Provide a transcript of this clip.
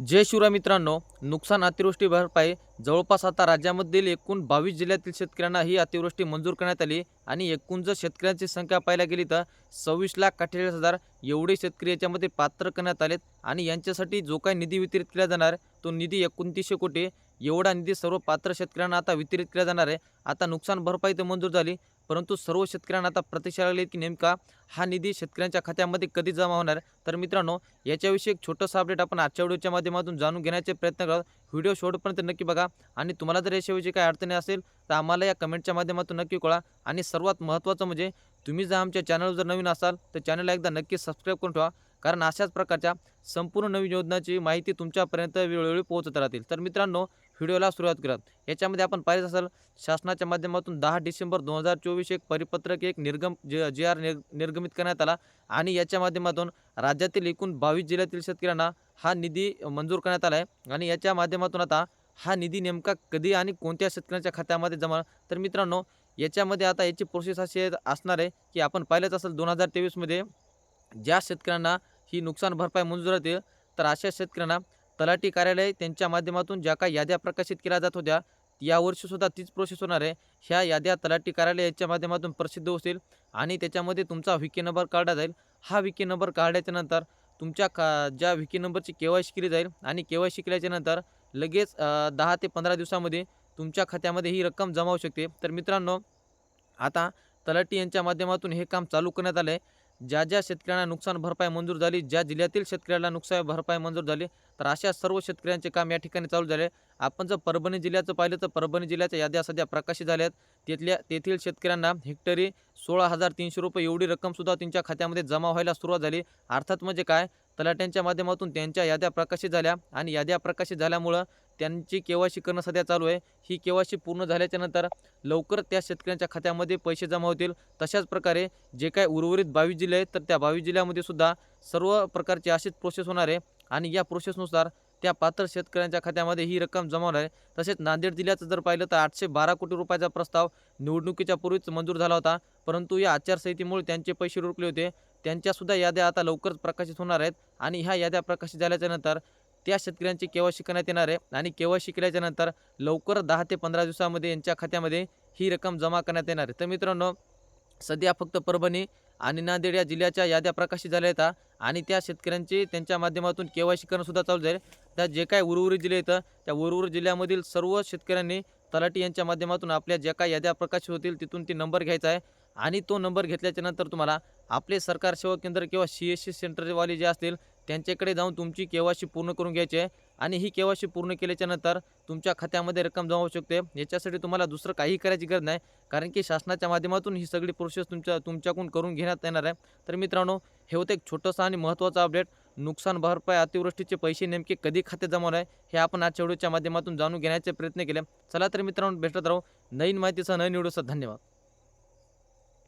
जय शिवराय मित्रांनो नुकसान अतिवृष्टी भरपाई जवळपास आता राज्यामधील एकूण बावीस जिल्ह्यातील शेतकऱ्यांना ही अतिवृष्टी मंजूर करण्यात आली आणि एकूण जर शेतकऱ्यांची संख्या पाहायला गेली तर सव्वीस लाख अठ्ठेचाळीस हजार एवढे शेतकरी याच्यामध्ये पात्र करण्यात आलेत आणि यांच्यासाठी जो काही निधी वितरित केला जाणार तो निधी एकोणतीसशे कोटी एवढा निधी सर्व पात्र शेतकऱ्यांना आता वितरित केला जाणार आहे. आता नुकसान भरपाई तर मंजूर झाली परंतु सर्व शेतकऱ्यांना आता प्रतीक्षा लागली की नेमका हा निधी शेतकऱ्यांच्या खात्यामध्ये कधी जमा होणार? तर मित्रांनो याच्याविषयी एक छोटंसं अपडेट आपण आजच्या व्हिडिओच्या माध्यमातून जाणून घेण्याचे प्रयत्न करत व्हिडिओ शेवटपर्यंत नक्की बघा. आणि तुम्हाला जर याच्याविषयी काही अडचणी असेल तर आम्हाला या कमेंटच्या माध्यमातून नक्की कळा आणि सर्वात महत्त्वाचं म्हणजे तुम्ही जर आमच्या चॅनलवर जर नवीन असाल तर चॅनलला एकदा नक्की सबस्क्राईब करून ठेवा. कारण अशाच प्रकारच्या संपूर्ण नवीन योजनाची माहिती तुमच्यापर्यंत वेळोवेळी पोहोचत राहतील. तर मित्रांनो व्हिडिओला सुरुवात करत याच्यामध्ये आपण पाहिजे असेल शासनाच्या माध्यमातून दहा डिसेंबर दोन हजार चोवीस एक परिपत्रक एक निर्गम जे जे आर निर निर्गमित करण्यात आला आणि याच्या माध्यमातून राज्यातील एकूण बावीस जिल्ह्यातील शेतकऱ्यांना हा निधी मंजूर करण्यात आला आहे. आणि याच्या माध्यमातून आता हा निधी नेमका कधी आणि कोणत्या शेतकऱ्यांच्या खात्यामध्ये जमा तर मित्रांनो याच्यामध्ये आता याची प्रोसेस अशी असणार आहे की आपण पाहिलंच असेल दोन हजार तेवीसमध्ये ज्या शेतकऱ्यांना ही नुकसान भरपाई मंजूर होते तर अशा शेतकऱ्यांना तलाठी कार्यालय त्यांच्या माध्यमातून ज्या काही याद्या प्रकाशित केल्या जात होत्या यावर्षीसुद्धा तीच प्रोसेस होणार आहे. ह्या याद्या तलाठी कार्यालय याच्या माध्यमातून प्रसिद्ध होतील आणि त्याच्यामध्ये तुमचा विकी नंबर काढला जाईल हा विकी नंबर काढल्याच्यानंतर तुमच्या का ज्या विकी नंबरची के वाय सी केली जाईल आणि के वाय सी लगेच दहा ते पंधरा दिवसामध्ये तुमच्या खात्यामध्ये ही रक्कम जमा होऊ शकते. तर मित्रांनो आता तलाठी यांच्या माध्यमातून हे काम चालू करण्यात आलं आहे ज्या ज्या शेतकऱ्यांना नुकसान भरपाई मंजूर झाली ज्या जिल्ह्यातील शेतकऱ्याला नुकसान भरपाई मंजूर झाली तर अशा सर्व शेतकऱ्यांचे काम या ठिकाणी चालू झाले. आपण जर परभणी जिल्ह्याचं पाहिलं तर परभणी जिल्ह्याच्या याद्या सध्या प्रकाशित झाल्या आहेत. तेथल्या तेथील शेतकऱ्यांना हेक्टरी सोळा हजार तीनशे रुपये एवढी रक्कमसुद्धा त्यांच्या खात्यामध्ये जमा व्हायला सुरुवात झाली. अर्थात म्हणजे काय? तलाट्यांच्या माध्यमातून त्यांच्या याद्या प्रकाशित झाल्या आणि याद्या प्रकाशित झाल्यामुळं त्यांची केवायसी करणं सध्या चालू आहे. ही केवायसी पूर्ण झाल्याच्यानंतर लवकर त्या शेतकऱ्यांच्या खात्यामध्ये पैसे जमा होतील. तशाच प्रकारे जे काय उर्वरित बावीस जिल्हे आहेत तर त्या बावीस जिल्ह्यामध्ये सुद्धा सर्व प्रकारची अशीच प्रोसेस होणार आहे. आणि या प्रोसेसनुसार त्या पात्र शेतकऱ्यांच्या खात्यामध्ये ही रक्कम जमा होणार आहे. तसेच नांदेड जिल्ह्याचं जर पाहिलं तर आठशे बारा कोटी रुपयाचा प्रस्ताव निवडणुकीच्या पूर्वीच मंजूर झाला होता. परंतु या आचारसंहितेमुळे त्यांचे पैसे रोखले होते. त्यांच्यासुद्धा याद्या आता लवकरच प्रकाशित होणार आहेत आणि ह्या याद्या प्रकाशित झाल्याच्यानंतर त्या शेतकऱ्यांची केवायसी करण्यात येणार आहे आणि केवायसी शिकल्याच्यानंतर लवकर दहा ते पंधरा दिवसामध्ये यांच्या खात्यामध्ये ही रक्कम जमा करण्यात येणार आहे. तर मित्रांनो सध्या फक्त परभणी आणि नांदेड या जिल्ह्याच्या याद्या प्रकाशित झाल्या आहेत आणि त्या शेतकऱ्यांची त्यांच्या माध्यमातून के वाय सी सुद्धा चालू जाईल त्या जे काय उर्वरित जिल्हे येतं त्या उर्वरित जिल्ह्यामधील सर्व शेतकऱ्यांनी तलाठी यांच्या माध्यमातून आपल्या ज्या काय याद्या प्रकाशित होतील तिथून ती नंबर घ्यायचा आहे. आणि तो नंबर घेतल्याच्या नंतर तुम्हाला आपले सरकार सेवा केंद्र किंवा सी एस सी सेंटरवाले जे असतील त्यांच्याकडे जाऊन तुमची केवायसी पूर्ण करून घ्यायची आहे. आणि ही केवायसी पूर्ण केल्याच्यानंतर तुमच्या खात्यामध्ये रक्कम जमा होऊ शकते. याच्यासाठी तुम्हाला दुसरं काही करायची गरज नाही. कारण की शासनाच्या माध्यमातून ही सगळी प्रोसेस तुमच्या तुमच्याकडून करून घेण्यात येणार आहे. तर मित्रांनो हे होतं एक छोटंसं आणि महत्त्वाचं अपडेट नुकसान भरपाई अतिवृष्टीचे पैसे नेमके कधी खाते जमा आहे हे आपण आजच्या व्हिडिओच्या माध्यमातून जाणून घेण्याचे प्रयत्न केले. चला तर मित्रांनो भेटत राहू. नवीन माहितीचा नवीन व्हिडिओचा धन्यवाद.